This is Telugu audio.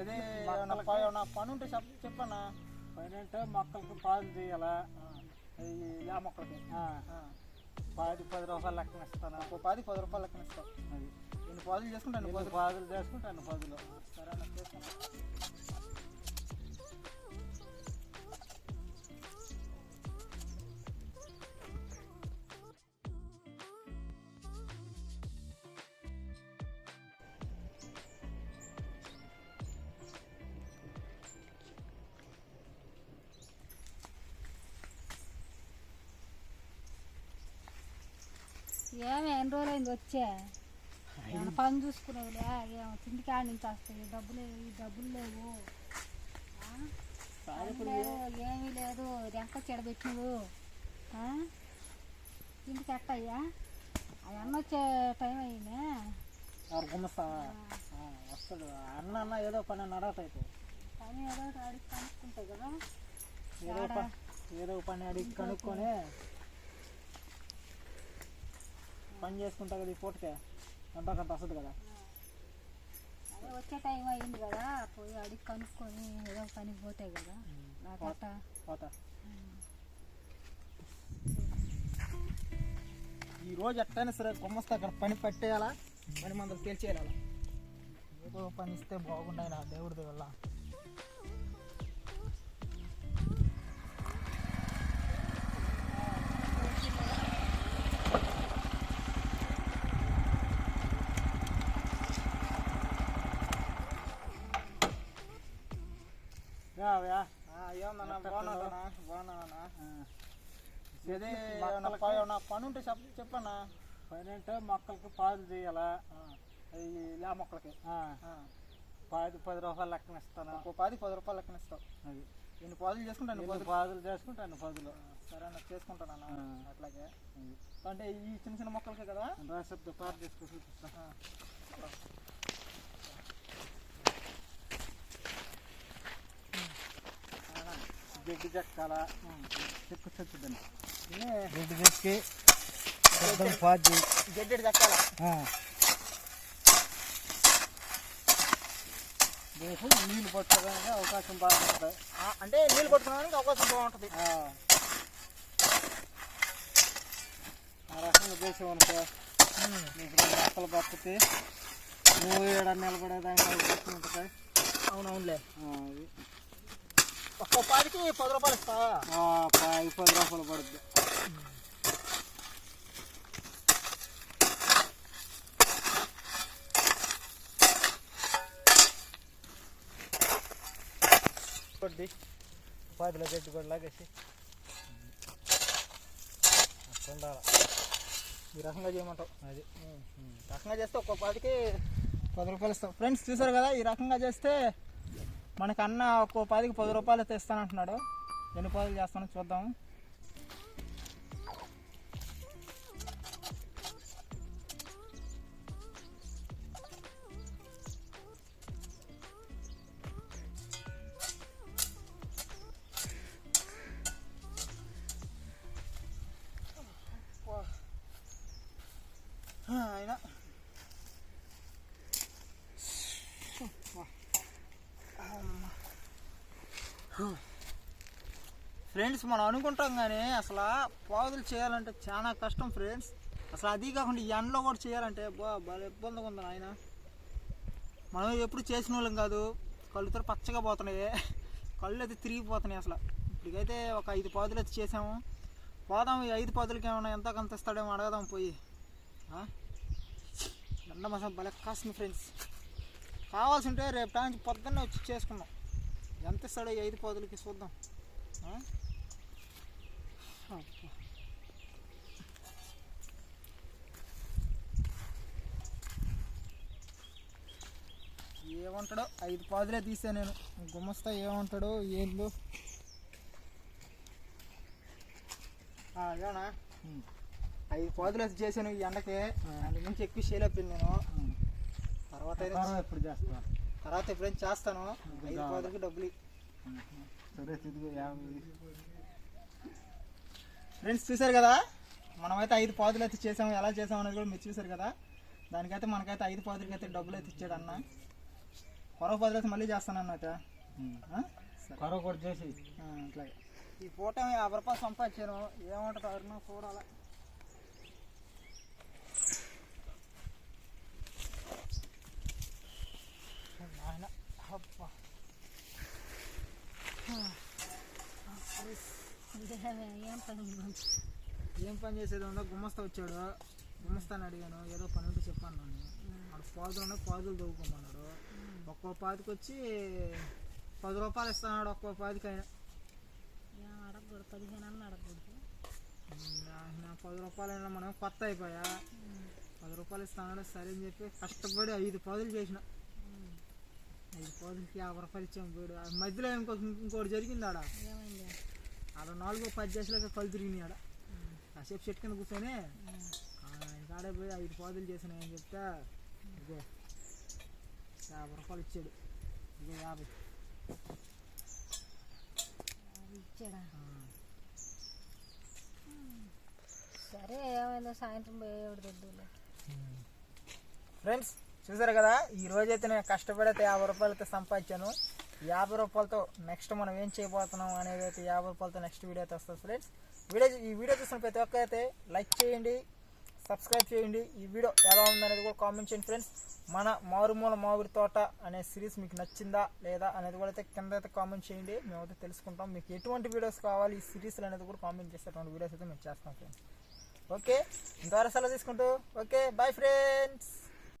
అదే ఏమన్నా పని ఉంటే చెప్ చెప్పన్నా. పైన అంటే మొక్కలకి పాలు ఈ ఇలా మొక్కలకి. ఆ, పాది పది రూపాయలు లెక్కన ఇస్తాను. ఒక పది పది రూపాయలు లెక్కన ఇస్తావు. అది. ఎన్ని పాదులు చేసుకుంటే అన్ని ఎన్ని పాదులు? పాదులు చేసుకుంటే అన్ని పదులు. సరే అన్న ఏమి ఎన్ని రోజులు అయింది వచ్చే? ఏమైనా పని చూసుకునేవిలే? ఏమో తిండి కాడి నుంచి వస్తాయి. డబ్బులు ఈ డబ్బులు లేవు. లేదు ఏమీ లేదు. రెంక చెడబెట్టినడు ఇంటికి ఎట్టయ్యా అవన్నీ వచ్చే టైం గుమ్మస్తా వస్తాడు. అన్న అన్న ఏదో పని నడతాయి పని ఏదో అడిగి కనుక్కుంటాయి కదా. ఏదో ఏదో పని అడిగి కనుక్కొని పని చేసుకుంటా కదా ఈ పూటకే. అంతా కొంత వస్తుంది కదా. అదే వచ్చే టైం అయింది కదా పోయి అడిగి కనుక్కొని ఏదో పనికి పోతాయి కదా నాకు పోతా ఈ రోజు ఎట్టయినా సరే గుమ్మస్తా అక్కడ పని పట్టేయాలా? పని మందలు తేల్చేయాలా? ఏదో పని ఇస్తే బాగుంటాయి నా దేవుడిది వల్ల? బాగున్నానా పని ఉంటే చెప్ చెప్పన్నా? పైన అంటే మొక్కలకి పాలు చేయాలా ఇలా మొక్కలకి. పాది పది రూపాయలు లెక్కన ఇస్తాను? ఒక పది పది రూపాయలు లెక్కన ఇస్తావు. అది. ఎన్ని పాదులు చేసుకుంటే అన్ని ఎన్ని పాదులు? పాదులు చేసుకుంటే అన్ని పదులు. సరే అన్న చేసుకుంటానన్నా ఆ. అట్లాగే. అంటే ఈ చిన్న చిన్న మొక్కలకే కదా? రాసద్దు పారు చేసుకో గడ్డి చెక్కాల చెక్కు చెక్కుదండి ఇన్ని గడ్డి చెక్కి పెద్దలు పాది గడ్డి దక్కాల? వేసి నీళ్ళు పట్టుకోవడానికి అవకాశం బాగా ఉంటుంది అంటే నీళ్ళు పట్టుకోవడానికి అవకాశం బాగుంటుంది. ఆ. రకంగా చేసామనుకో నీకు రెండు మొక్కలు బతుకుతాయి నువ్వు ఏడ నిలబడేదానికి అవకాశం ఉంటుంది? అవునవునులే. అది. ఒక్కో పాదికి పది రూపాయలు ఇస్తావా ఆ, పది రూపాయలు పడుద్ది. కొద్ది. పదిలో గడ్డి కూడా లాగేసి. ఉండాలి ఈ రకంగా చేయమంటావు. అది. రకంగా చేస్తే ఒక్కో పాదికి పది రూపాయలు ఇస్తావు ఫ్రెండ్స్ చూసారు కదా? ఈ రకంగా చేస్తే మనకన్నా ఒక్కో పదికి పది రూపాయలు తెస్తానంటున్నాడు. ఎన్ని పాదులు చేస్తానో చూద్దాం. ఫ్రెండ్స్ మనం అనుకుంటాం కానీ అసలు పాదులు చేయాలంటే చాలా కష్టం ఫ్రెండ్స్. అసలు అది కాకుండా ఈ ఎండలో కూడా చేయాలంటే బా భలే ఇబ్బందిగా ఉంది ఆయన మనం ఎప్పుడు చేసిన వాళ్ళం కాదు కళ్ళుతో పచ్చగా పోతున్నాయి. కళ్ళు అయితే తిరిగిపోతున్నాయి అసలు. ఇప్పటికైతే ఒక ఐదు పాదులు అయితే చేసాము. పోదాం ఈ ఐదు పాదులకి ఏమైనా ఎంత కొంత ఇస్తాడేమో అడగదాం పోయి. ఎండ మసం భలే కాస్తుంది ఫ్రెండ్స్. కావాల్సి ఉంటే రేపు టైం పొద్దున్నే వచ్చి చేసుకుందాం. ఎంత ఇస్తాడో ఈ ఐదు పాదులకి చూద్దాం. ఏమంటాడో? ఐదు పాదులే తీసా నేను. గుమస్తా ఏమంటాడో ఏందో. ఆ, ఇదేనా ఐదు పాదులు అయితే చేశాను ఈ ఎండకి. దాని నుంచి ఎక్కువ చేయలేకపోయింది నేను. తర్వాత అయితే తర్వాత ఎప్పుడు చేస్తా? తర్వాత ఎప్పుడైనా చేస్తాను? ఐదు పాదులకి డబ్బులు సరే ఫ్రెండ్స్ చూశారు కదా? మనమైతే ఐదు పాదులు అయితే చేసాము ఎలా చేసాము అనేది కూడా మీరు చూశారు కదా? దానికైతే మనకైతే ఐదు పాదులకి అయితే డబ్బులు అయితే ఇచ్చాడు అన్న. కొరవ పది రోజులు మళ్ళీ చేస్తాను అన్నట కొరవ కూడా చేసి అట్లాగే. ఈ పూట యాభై రూపాయలు సంపాదించాను. ఏమంటుంది? చూడాలి ఏం పని ఉంది? ఏం పని చేసేది ఉందో గుమ్మస్తా వచ్చాడు. గుమ్మస్తాను అడిగాను ఏదో పని ఉంటే చెప్పాను నన్ను ఆడ పాదులు ఉన్నాయి పాదులు దవ్వుకోమన్నాడు. ఒక్కో పాతికి వచ్చి పది రూపాయలు ఇస్తాడు ఒక్కో పాతికి ఆయన ఏం అడగకూడదు పదిహేను అన్న అడగకూడదు. నా పది రూపాయలు అయినా మనం కొత్త అయిపోయా. పది రూపాయలు ఇస్తాడు సరే అని చెప్పి కష్టపడి ఐదు పాదులు చేసిన. ఐదు పాదులకి యాభై రూపాయలు ఇచ్చాము పోయాడు? ఆ మధ్యలో ఇంకో ఇంకోటి జరిగింది ఆడ ఏమైంది? ఆడ నాలుగో పది చేసలేక కళ్ళు తిరిగినాయి ఆడ కాసేపు చెట్టు కింద కూర్చొని కాడే పోయి ఐదు పాదులు చేసిన అని చెప్తే ఇగో యాభై రూపాయలు ఇచ్చాడు. ఇగో యాభై. ఇచ్చాడా. సరే ఏమైందో సాయంత్రం పోయేవాడు తెద్దులే ఫ్రెండ్స్ చూసారు కదా? ఈ రోజైతే నేను కష్టపడితే యాభై రూపాయలతో సంపాదించాను. యాభై రూపాయలతో నెక్స్ట్ మనం ఏం చేయబోతున్నాం అనేది అయితే యాభై రూపాయలతో నెక్స్ట్ వీడియో అయితే వస్తుంది ఫ్రెండ్స్. వీడియో ఈ వీడియో చూసిన ప్రతి ఒక్కరైతే లైక్ చేయండి సబ్స్క్రైబ్ చేయండి. ఈ వీడియో ఎలా ఉందనేది కూడా కామెంట్ చేయండి ఫ్రెండ్స్. మన మారుమూల మామిడి తోట అనే సిరీస్ మీకు నచ్చిందా లేదా అనేది కూడా అయితే కింద అయితే కామెంట్ చేయండి. మేమైతే తెలుసుకుంటాం. మీకు ఎటువంటి వీడియోస్ కావాలి ఈ సిరీస్లు అనేది కూడా కామెంట్ చేసేటువంటి వీడియోస్ అయితే మేము చేస్తాం ఫ్రెండ్స్. ఓకే ఇంతవరకు సెలవు తీసుకుంటూ ఓకే బాయ్ ఫ్రెండ్స్